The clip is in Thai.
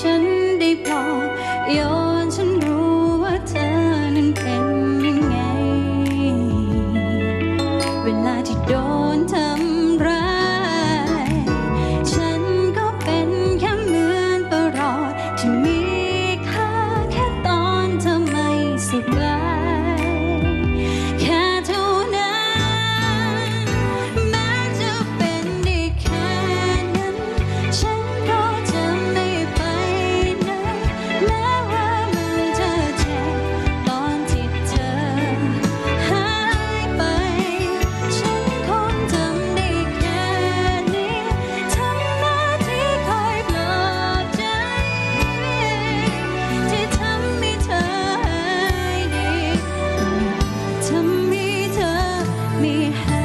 ฉันได้ปลอยโยนฉันรู้ว่าเธอนั้นเป็นยังไง เวลาที่โดนทำร้าย ฉันก็เป็นแค่เหมือนประหลอดที่มี happy.